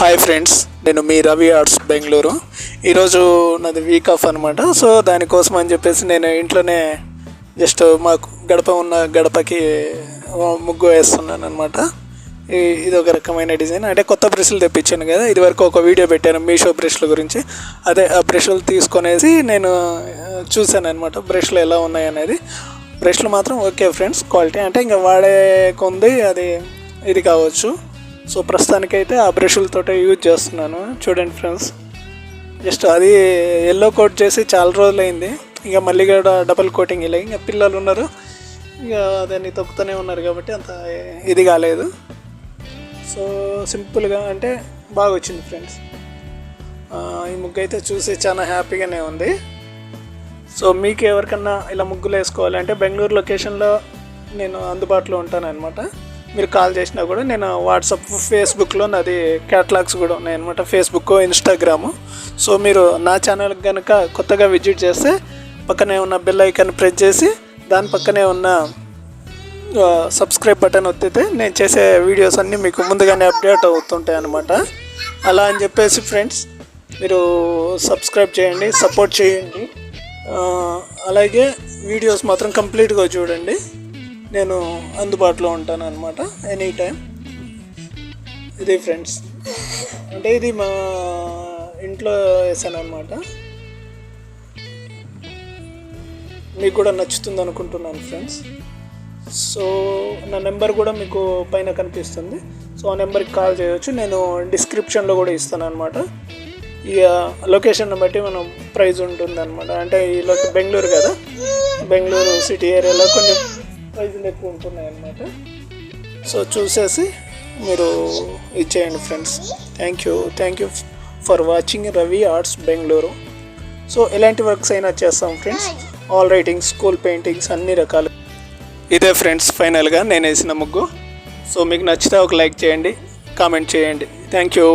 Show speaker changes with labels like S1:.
S1: Hi friends నేను మీ Ravi arts Bengaluru ఈరోజు నాది వీక్ ఆఫ్ అనమాట సో దానికోసం అని చెప్పేసి నేను ఇంట్లోనే జస్ట్ మాకు గడప ఉన్న గడపకి ముగ్గు వేస్తున్నాను అనమాట ఇది ఒక రకమైన డిజైన్. అంటే కొత్త బ్రష్లు తెప్పించాను కదా ఇది వరకు ఒక వీడియో పెట్టాను మీషో బ్రష్ల గురించి. అదే ఆ బ్రష్లు తీసుకొనేసి నేను చూశాను అనమాట బ్రష్లు ఎలా ఉన్నాయి అనేది. బ్రష్లు మాత్రం ఓకే ఫ్రెండ్స్ క్వాలిటీ అంటే ఇంకా వాడే కొంది అది ఇది కావచ్చు. సో ప్రస్తుతానికైతే ఆ బ్రష్లతోటే యూజ్ చేస్తున్నాను. చూడండి ఫ్రెండ్స్. జస్ట్ అది ఎల్లో కోట్ చేసి చాలా రోజులైంది. ఇక మళ్ళీ కూడా డబల్ కోటింగ్ ఇలా. ఇంకా పిల్లలు ఉన్నారు. ఇక దాన్ని తొక్కుతూనే ఉన్నారు కాబట్టి అంత ఇది కాలేదు. సో సింపుల్గా అంటే బాగా వచ్చింది ఫ్రెండ్స్. ఈ ముగ్గు అయితే చూసి చాలా హ్యాపీగానే ఉంది. సో మీకు ఎవరికన్నా ఇలా ముగ్గులు వేసుకోవాలంటే బెంగళూరు లొకేషన్లో నేను అందుబాటులో ఉంటాను అనమాట మీరు కాల్ చేసినా కూడా నేను వాట్సాప్ ఫేస్బుక్లో నాది క్యాటలాగ్స్ కూడా ఉన్నాయి అనమాట ఫేస్బుక్ ఇన్స్టాగ్రాము. సో మీరు నా ఛానల్ కనుక కొత్తగా విజిట్ చేస్తే పక్కనే ఉన్న బెల్ ఐకాన్ ప్రెస్ చేసి దాని పక్కనే ఉన్న సబ్స్క్రైబ్ బటన్ ఒత్తితే నేను చేసే వీడియోస్ అన్నీ మీకు ముందుగానే అప్డేట్ అవుతుంటాయి అనమాట అలా అని చెప్పేసి ఫ్రెండ్స్ మీరు సబ్స్క్రైబ్ చేయండి సపోర్ట్ చేయండి. అలాగే వీడియోస్ మాత్రం కంప్లీట్గా చూడండి. నేను అందుబాటులో ఉంటాను అనమాట ఎనీ టైం ఇది ఫ్రెండ్స్ అంటే ఇది మా ఇంట్లో వేసాను అనమాట మీకు కూడా నచ్చుతుంది అనుకుంటున్నాను ఫ్రెండ్స్ సో నా నెంబర్ కూడా మీకు పైన కనిపిస్తుంది. సో ఆ నెంబర్కి కాల్ చేయవచ్చు నేను డిస్క్రిప్షన్లో కూడా ఇస్తాను అనమాట ఇక లొకేషన్ బట్టి మనం ప్రైజ్ ఉంటుంది అనమాట అంటే ఈ లో బెంగళూరు కదా? బెంగళూరు సిటీ ఏరియాలో కొంచెం ప్రైజులు ఎక్కువ ఉంటున్నాయి అన్నమాట సో చూసేసి మీరు ఇచ్చేయండి friends. Thank you thank you for watching Ravi arts Bengaluru so ఎలాంటి వర్క్స్ అయినా చేస్తాం friends. All writings school paintings అన్ని రకాలు. ఇదే ఫ్రెండ్స్ ఫైనల్గా నేను వేసిన ముగ్గు. సో మీకు నచ్చితే ఒక లైక్ చేయండి కామెంట్ చేయండి. Thank you